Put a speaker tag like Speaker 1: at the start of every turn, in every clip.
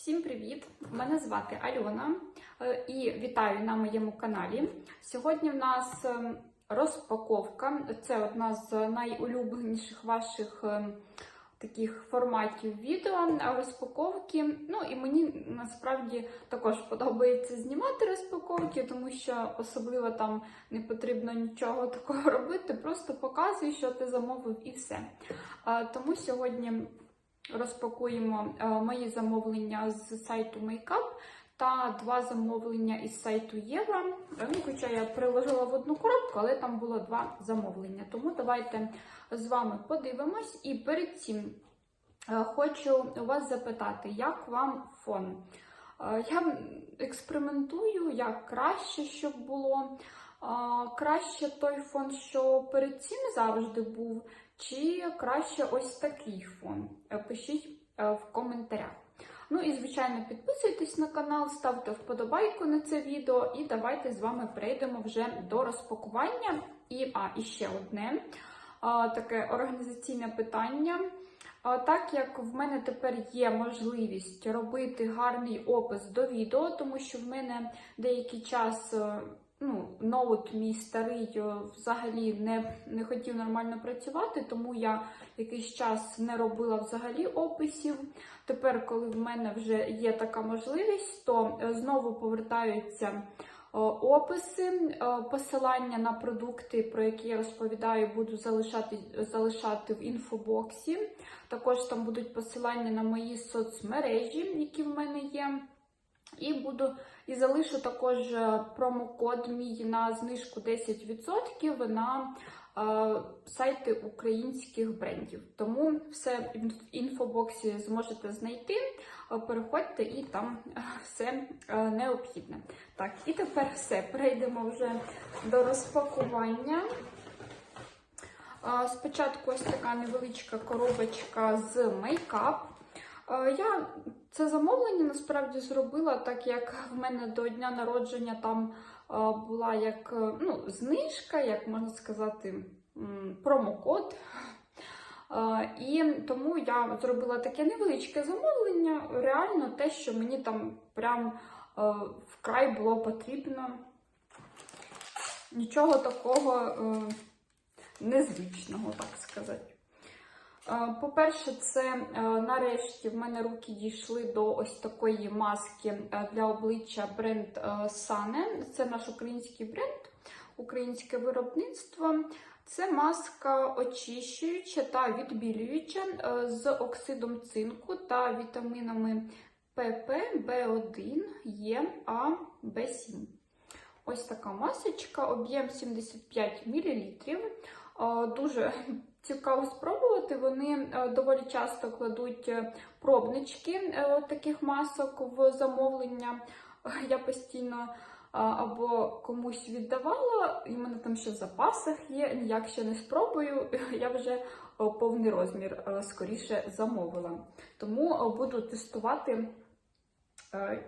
Speaker 1: Всім привіт! Мене звати Альона е, і вітаю на моєму каналі. Сьогодні в нас ем, розпаковка. Це одна з найулюбленіших ваших ем, таких форматів відео розпаковки. Ну і мені насправді також подобається знімати розпаковки, тому що особливо там не потрібно нічого такого робити. Просто показуй, що ти замовив, і все. Е, Тому сьогодні розпакуємо е, мої замовлення з сайту Makeup та два замовлення із сайту Єва. Е, Ну, хоча я приложила в одну коробку, але там було два замовлення. Тому давайте з вами подивимось. І перед цим е, хочу вас запитати, як вам фон? Я експериментую, як краще, щоб було. Краще той фон, що перед цим завжди був, чи краще ось такий фон? Е, Пишіть е, в коментарях. Ну і, звичайно, підписуйтесь на канал, ставте вподобайку на це відео, і давайте з вами перейдемо вже до розпакування. І, а, і ще одне а, таке організаційне питання. А, Так як в мене тепер є можливість робити гарний опис до відео, тому що в мене деякий час е, ну, ноут мій старий е, взагалі не, не хотів нормально працювати, тому я якийсь час не робила взагалі описів. Тепер, коли в мене вже є така можливість, то е, знову повертаються е, описи, посилання на продукти, про які я розповідаю, буду залишати, залишати в інфобоксі. Також там будуть посилання на мої соцмережі, які в мене є. І буду і залишу також е, промокод мій на знижку 10% на е, сайти українських брендів. Тому все в інфобоксі зможете знайти. Е, Переходьте і там все необхідне. Так, і тепер все. Перейдемо вже до розпакування. Спочатку ось така невеличка коробочка з мейкап. Е, Я це замовлення насправді зробила, так як в мене до дня народження там е, була як е, ну, знижка, як можна сказати, промокод. І тому я зробила таке невеличке замовлення, реально те, що мені там прям вкрай було потрібно. Нічого такого незвичного, так сказати. Е, По-перше, це е, нарешті в мене руки дійшли до ось такої маски е, для обличчя бренд Sane. Це наш український бренд, українське виробництво. Це маска очищуюча та відбілююча з оксидом цинку та вітамінами ПП, В1, Е, А, В7. Ось така масочка, об'єм 75 мл. Дуже цікаво спробувати. Вони е, доволі часто кладуть е, пробнички е, таких масок в замовлення. Я постійно або комусь віддавала, і в мене там ще в запасах є, ніяк ще не спробую. Я вже повний розмір скоріше замовила. Тому буду тестувати,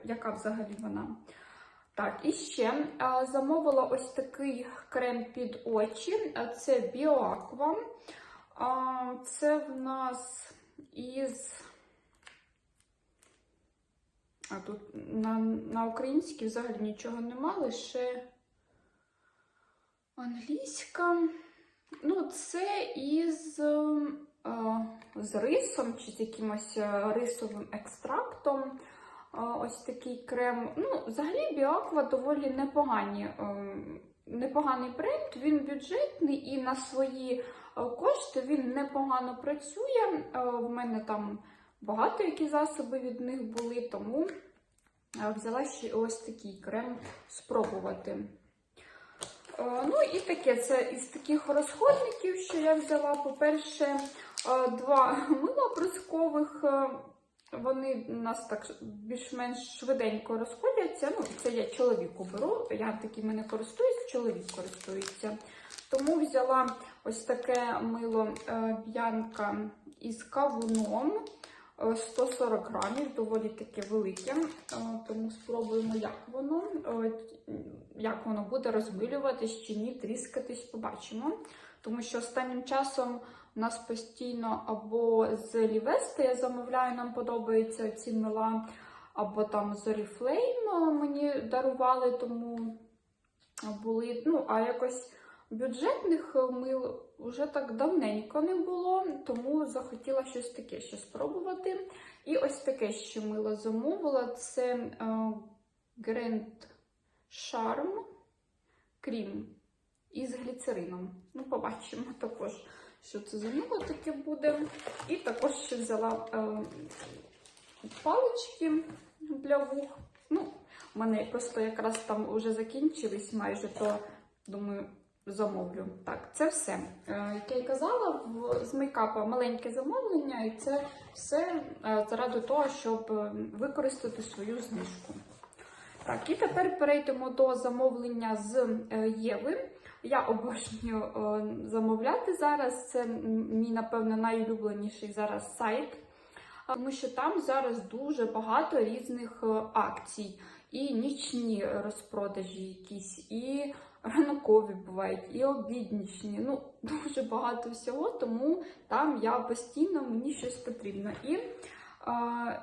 Speaker 1: яка взагалі вона. Так, і ще замовила ось такий крем під очі. Це Біоаква. Це в нас із. А тут на, на українській взагалі нічого нема, лише англійська. Ну, це із з рисом чи з якимось рисовим екстрактом. Ось такий крем. Ну, взагалі, Біаква доволі непогані, ем, непоганий бренд, він бюджетний і на свої е, кошти він непогано працює. Е, В мене там багато які засоби від них були, тому е, взяла ще ось такий крем спробувати. Е, Ну і таке, це із таких розходників, що я взяла, по-перше, е, два мила брускових. Е, Вони у нас так більш-менш швиденько розходяться. Ну, це я чоловіку беру, я такими не користуюсь, чоловік користується. Тому взяла ось таке мило е, б'янка із кавуном. е, 140 грамів, доволі таке велике. Е, Тому спробуємо, як воно, е, як воно буде розмилюватись чи ні, тріскатись, побачимо. Тому що останнім часом у нас постійно або з Лівести я замовляю, нам подобаються ці мила, або там з Oriflame мені дарували, тому були. Ну, а якось бюджетних мил вже так давненько не було, тому захотіла щось таке ще спробувати. І ось таке ще мило замовила. Це е, Grand Charm Cream із гліцерином. Ну, побачимо також, що це за мило таке буде. І також ще взяла е, палички для вух. Ну, у мене просто якраз там вже закінчились майже, то думаю, замовлю. Так, це все. Е, Як я й казала, в, з мейкапа маленьке замовлення, і це все е, заради того, щоб е, використати свою знижку. Так, і тепер перейдемо до замовлення з е, Єви. Я обожнюю замовляти зараз. Це мій, напевно, найулюбленіший зараз сайт, тому що там зараз дуже багато різних акцій. І нічні розпродажі якісь, і ранкові бувають, і обіднічні. Ну, дуже багато всього, тому там я постійно мені щось потрібно. І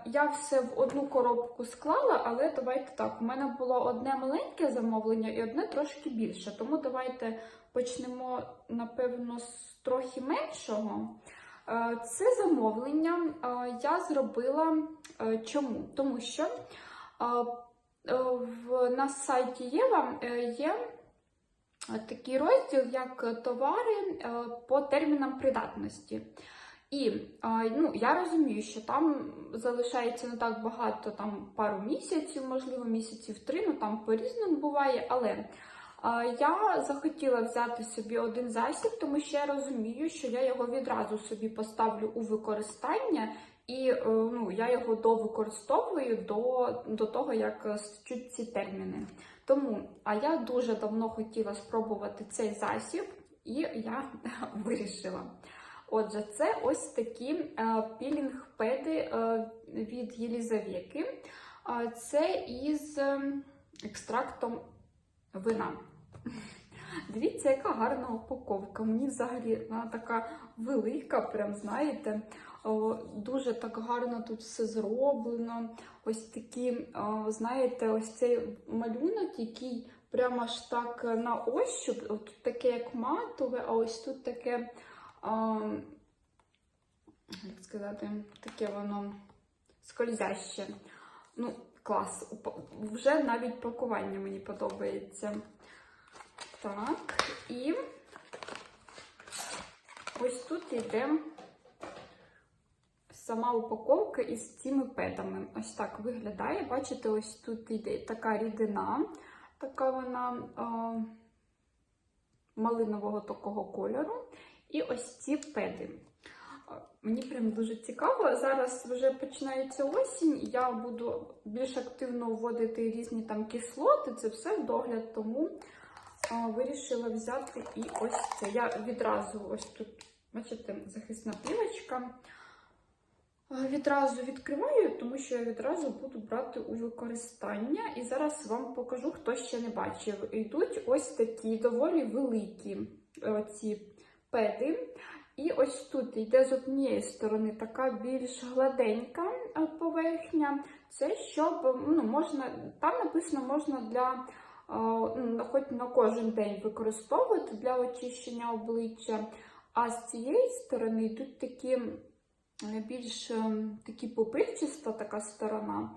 Speaker 1: я все в одну коробку склала, але давайте так. У мене було одне маленьке замовлення і одне трошки більше. Тому давайте почнемо, напевно, з трохи меншого. Е, Це замовлення е, я зробила е, чому? Тому що на сайті Єва є такий розділ, як товари по термінам придатності. І ну, я розумію, що там залишається не так багато, там пару місяців, можливо, місяців три, ну там по-різному буває. Але я захотіла взяти собі один засіб, тому що я розумію, що я його відразу собі поставлю у використання, і е, ну, я його довикористовую до, до того, як стачуть ці терміни. Тому, а я дуже давно хотіла спробувати цей засіб, і я вирішила. Отже, це ось такі е, пілінг-педи е, від Єлізавєки. Е, це із екстрактом вина. Дивіться, яка гарна упаковка. Мені взагалі вона така велика, прям знаєте. Дуже так гарно тут все зроблено. Ось такі, знаєте, ось цей малюнок, який прямо аж так на ощуп, тут таке як матове, а ось тут таке, як сказати, таке воно скользяще. Ну, клас. Вже навіть пакування мені подобається. Так, і ось тут йде сама упаковка із цими педами. Ось так виглядає. Бачите, ось тут йде така рідина, така вона о, малинового такого кольору. І ось ці педи. Мені прям дуже цікаво. Зараз вже починається осінь, я буду більш активно вводити різні там кислоти, це все в догляд, тому а, вирішила взяти і ось це. Я відразу ось тут, бачите, захисна плівочка. Відразу відкриваю, тому що я відразу буду брати у використання. І зараз вам покажу, хто ще не бачив. Йдуть ось такі доволі великі е, ці педи. І ось тут йде з однієї сторони така більш гладенька е, поверхня. Це щоб ну, можна, там написано, можна для е, ну, хоч на кожен день використовувати для очищення обличчя. А з цієї сторони йдуть такі е, більш такі попильчиста така сторона.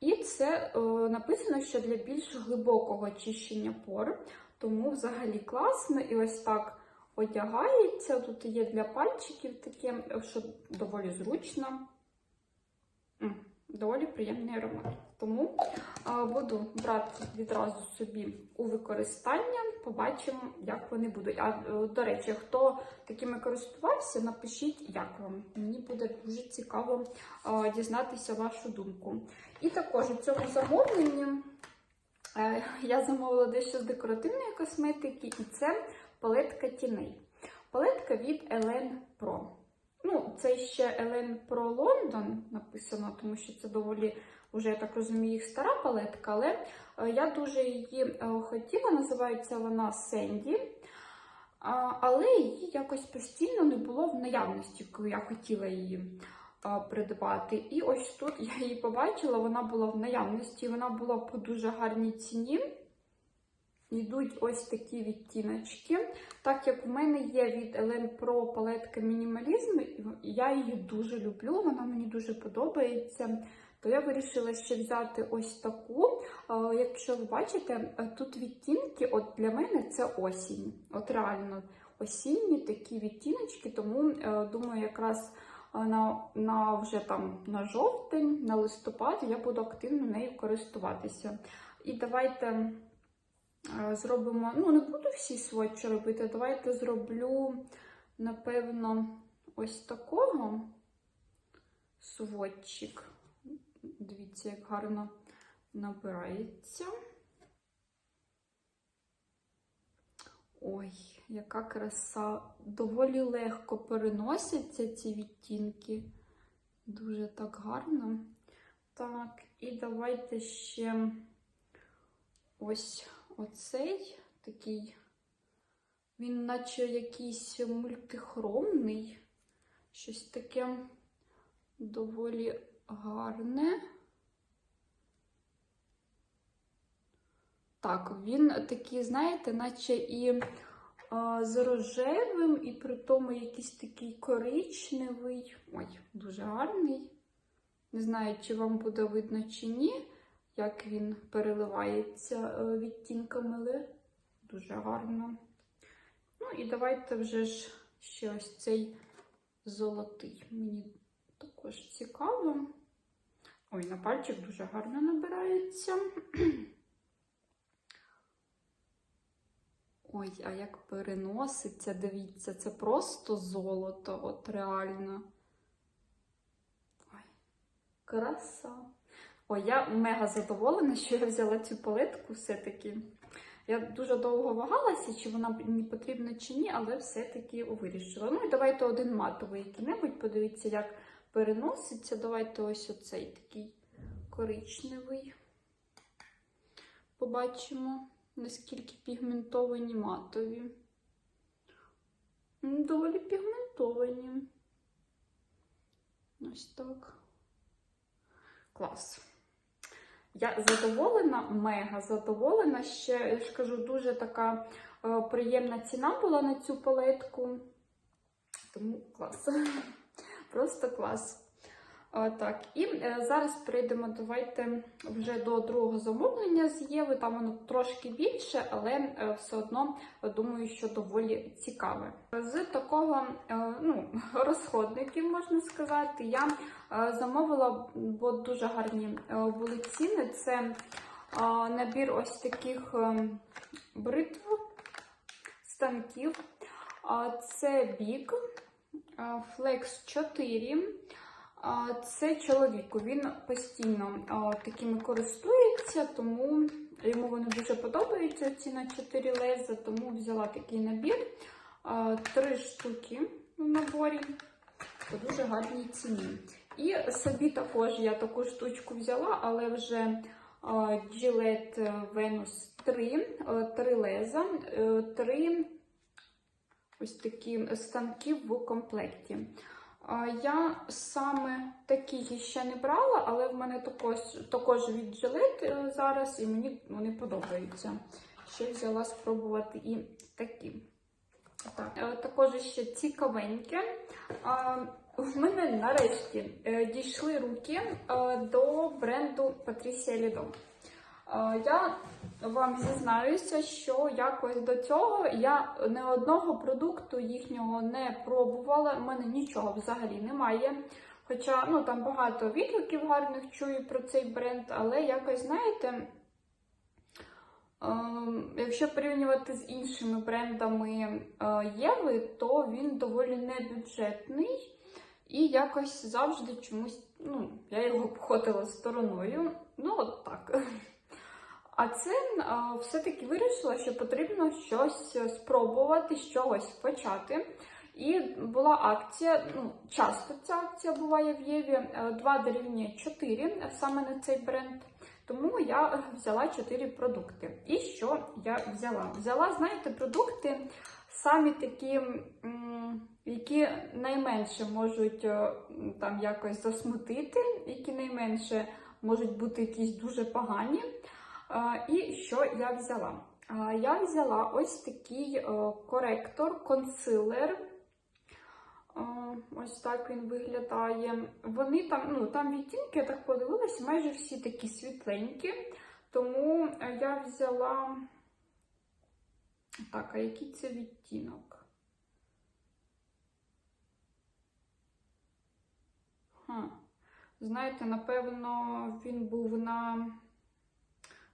Speaker 1: І це е, написано, що для більш глибокого очищення пор. Тому взагалі класно. І ось так одягається. Тут є для пальчиків таке, що доволі зручно. Доволі приємний аромат. Тому буду брати відразу собі у використання. Побачимо, як вони будуть. А е, до речі, хто такими користувався, напишіть, як вам. Мені буде дуже цікаво дізнатися вашу думку. І також у цьому замовленні е, я замовила дещо з декоративної косметики, і це палетка тіней. Палетка від Elen Pro. Ну, це ще Elen Pro London написано, тому що це доволі, вже, я так розумію, їх стара палетка, але е, я дуже її е, хотіла, називається вона Сенді. Але її якось постійно не було в наявності, коли я хотіла її. придбати. І ось тут я її побачила, вона була в наявності, вона була по дуже гарній ціні. Йдуть ось такі відтіночки. Так як в мене є від Ellen Pro палетка мінімалізм, я її дуже люблю, вона мені дуже подобається. То я вирішила ще взяти ось таку. Якщо ви бачите, е, тут відтінки, от для мене це осінь. От реально осінні такі відтіночки, тому е, думаю, якраз е, на, на вже там на жовтень, на листопад я буду активно нею користуватися. І давайте зробимо, ну не буду всі сводчі робити, давайте зроблю, напевно, ось такого сводчик. Дивіться, як гарно набирається. Ой, яка краса. Доволі легко переносяться ці відтінки. Дуже так гарно. Так, і давайте ще ось оцей такий. Він, наче якийсь мультихромний, щось таке доволі гарне. Так, він такий, знаєте, наче і а, з рожевим, і при тому якийсь такий коричневий. Ой, дуже гарний. Не знаю, чи вам буде видно чи ні, як він переливається е, відтінками, дуже гарно. Ну і давайте вже ж ще ось цей золотий. Мені також цікаво. Ой, на пальчик дуже гарно набирається. Ой, а як переноситься, дивіться, це просто золото, от реально. Ой, краса. Ой, я мега задоволена, що я взяла цю палетку все-таки. Я дуже довго вагалася, чи вона мені потрібна чи ні, але все-таки вирішила. Ну і давайте один матовий який-небудь, подивіться, як переноситься. Давайте ось оцей такий коричневий. Побачимо, наскільки пігментовані матові. Доволі пігментовані. Ось так. Клас. Я задоволена, мега задоволена. Ще, я ж кажу, дуже така е, приємна ціна була на цю палетку. Тому клас. Просто клас. Е, так, і е, зараз перейдемо, давайте вже до другого замовлення з Єви. Там воно трошки більше, але е, все одно е, думаю, що доволі цікаве. З такого е, ну, розходників, можна сказати, я е, замовила, бо дуже гарні е, були ціни. Це е, набір ось таких е, бритв, станків. А, Це бік е, Flex 4. Це чоловіку. Він постійно такими користується, тому йому вони дуже подобаються. Ці на 4 леза, тому взяла такий набір. Три штуки в наборі по дуже гарній ціні. І собі також я таку штучку взяла, але вже Gillette Venus 3, а, три леза, е, три ось такі станки в комплекті. Я саме такі ще не брала, але в мене також, також е, зараз, і мені вони подобаються. Ще взяла спробувати і такі. Так, е, також ще цікавеньке. В мене нарешті е, дійшли руки до бренду Patricia Lido. Е, Я вам зізнаюся, що якось до цього я не одного продукту їхнього не пробувала. У мене нічого взагалі немає. Хоча ну, там багато відгуків гарних чую про цей бренд, але якось, знаєте, ем, якщо порівнювати з іншими брендами е, Єви, то він доволі небюджетний. І якось завжди чомусь, ну, я його обходила стороною. Ну, от так. А це все-таки вирішила, що потрібно щось спробувати, з чогось почати. І була акція, ну, часто ця акція буває в Єві, 2 дорівнює 4 саме на цей бренд. Тому я взяла 4 продукти. І що я взяла? Взяла, знаєте, продукти самі такі, які найменше можуть е, там якось засмутити, які найменше можуть бути якісь дуже погані. І що я взяла? Я взяла ось такий е, коректор, консилер. Ось так він виглядає. Вони там, ну там відтінки, я так подивилася, майже всі такі світленькі. Тому е, я взяла. Так, а який це відтінок? Ха. Знаєте, напевно, він був на,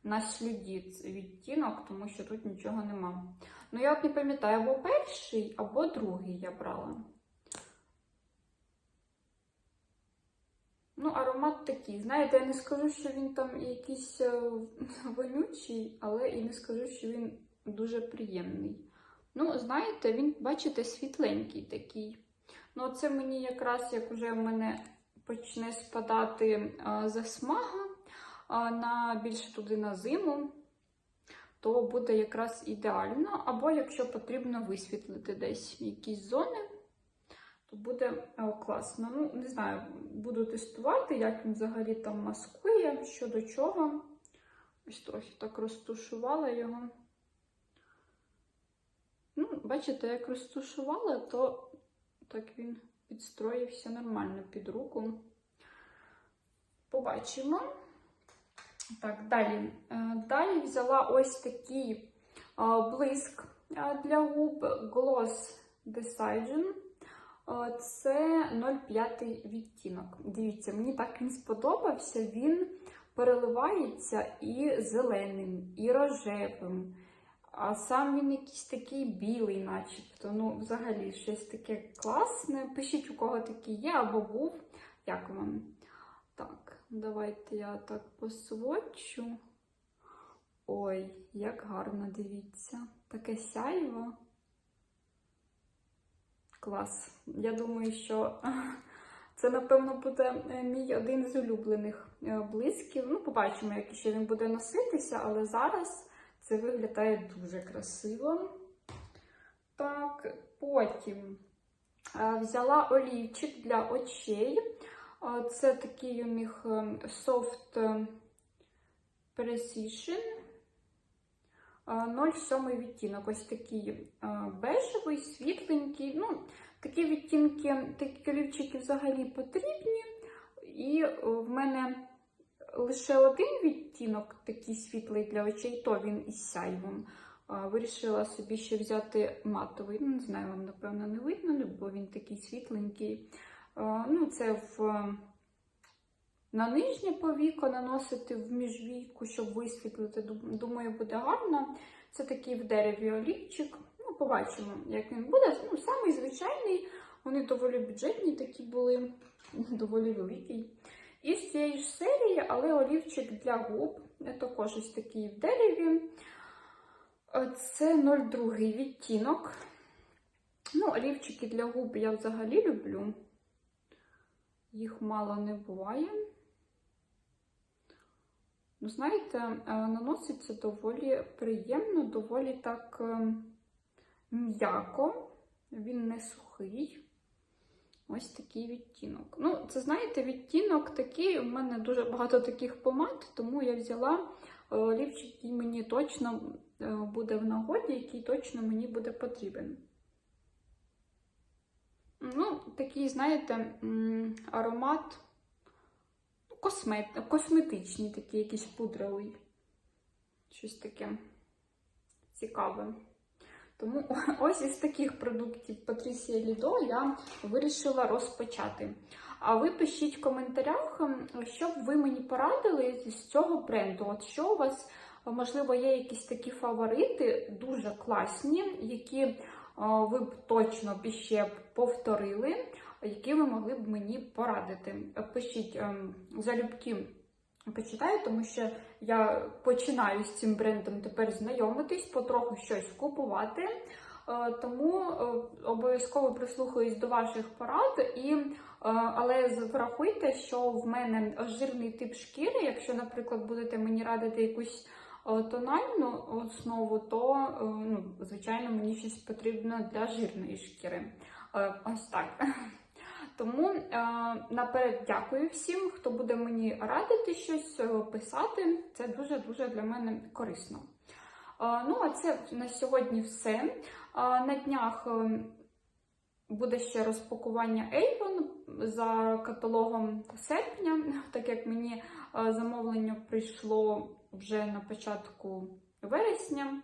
Speaker 1: на сліді відтінок, тому що тут нічого нема. Ну, я от не пам'ятаю, або перший, або другий я брала. Ну, аромат такий. Знаєте, я не скажу, що він там якийсь е, вонючий, але і не скажу, що він дуже приємний. Ну, знаєте, він, бачите, світленький такий. Ну, це мені якраз, як вже в мене почне спадати а, засмага на більше туди на зиму, то буде якраз ідеально. Або якщо потрібно висвітлити десь якісь зони, то буде о, класно. Ну, не знаю, буду тестувати, як він взагалі там маскує, що до чого. Ось трохи так розтушувала його. Ну, бачите, як розтушувала, то так він підстроївся нормально під руку. Побачимо. Так, далі. Е, Далі взяла ось такий е, блиск е, для губ Gloss Decision. Це 0,5 відтінок. Дивіться, мені так він сподобався. Він переливається і зеленим, і рожевим. А сам він якийсь такий білий, начебто. Ну, взагалі, щось таке класне. Пишіть, у кого такий є або був. Як вам? Давайте я так посвочу. Ой, як гарно дивіться. Таке сяйво. Клас. Я думаю, що це, напевно, буде е, мій один з улюблених е, блисків. Ну, побачимо, як ще він буде носитися, але зараз. Це виглядає дуже красиво. Так, потім е, взяла олівчик для очей. Е, Це такий у них е, Soft е, Precision. Е, 07 відтінок. Ось такий е, бежевий, світленький. Ну, такі відтінки, такі олівчики взагалі потрібні. І е, в мене лише один відтінок, такий світлий для очей, то він із сяйвом. Вирішила собі ще взяти матовий. Ну, не знаю, вам, напевно, не видно, бо він такий світленький. А, Ну, це в, на нижнє повіко наносити в міжвійку, щоб висвітлити. Думаю, буде гарно. Це такий в дереві олівчик. Ну, побачимо, як він буде. Ну, самий звичайний, вони доволі бюджетні такі були, доволі великий. І з цієї ж серії, але олівчик для губ. Е, Також ось такий в дереві. Е, Це 02 відтінок. Ну, олівчики для губ я взагалі люблю. Їх мало не буває. Ну, знаєте, е, наноситься доволі приємно, доволі так е, м'яко. Він не сухий. Ось такий відтінок. Ну, це, знаєте, відтінок такий. У мене дуже багато таких помад, тому я взяла е, олівчик, який мені точно буде в нагоді, який точно мені буде потрібен. Ну, такий, знаєте, аромат космет, косметичний, такий якийсь пудровий. Щось таке цікаве. Тому ось із таких продуктів Patricia Lido я вирішила розпочати. А ви пишіть в коментарях, що б ви мені порадили з цього бренду. От що у вас, можливо, є якісь такі фаворити, дуже класні, які ви б точно б ще повторили, які ви могли б мені порадити. Пишіть ем, залюбки. Почитаю, тому що я починаю з цим брендом тепер знайомитись, потроху щось купувати. Е, Тому е, обов'язково прислухаюсь до ваших порад, і, е, але врахуйте, що в мене жирний тип шкіри. Якщо, наприклад, будете мені радити якусь е, тональну основу, то, е, ну, звичайно, мені щось потрібно для жирної шкіри. Е, Ось так. Тому е, наперед дякую всім, хто буде мені радити щось е, писати. Це дуже-дуже для мене корисно. Е, Ну, а це на сьогодні все. Е, На днях е, буде ще розпакування Avon за каталогом серпня, так як мені е, замовлення прийшло вже на початку вересня.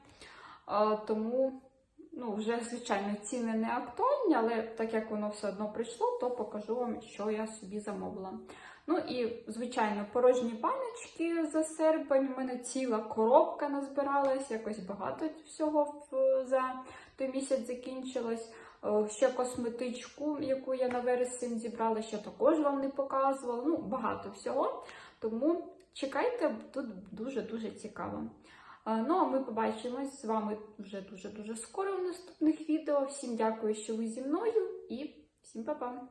Speaker 1: Тому, ну, вже, звичайно, ціни не актуальні, але так як воно все одно прийшло, то покажу вам, що я собі замовила. Ну і, звичайно, порожні баночки за серпень. У мене ціла коробка назбиралась, якось багато всього за той місяць закінчилось. Е, Ще косметичку, яку я на вересень зібрала, ще також вам не показувала. Ну, багато всього. Тому чекайте, тут дуже-дуже цікаво. Е, Ну, а ми побачимось з вами вже дуже-дуже скоро в наступних відео. Всім дякую, що ви зі мною, і всім па-па!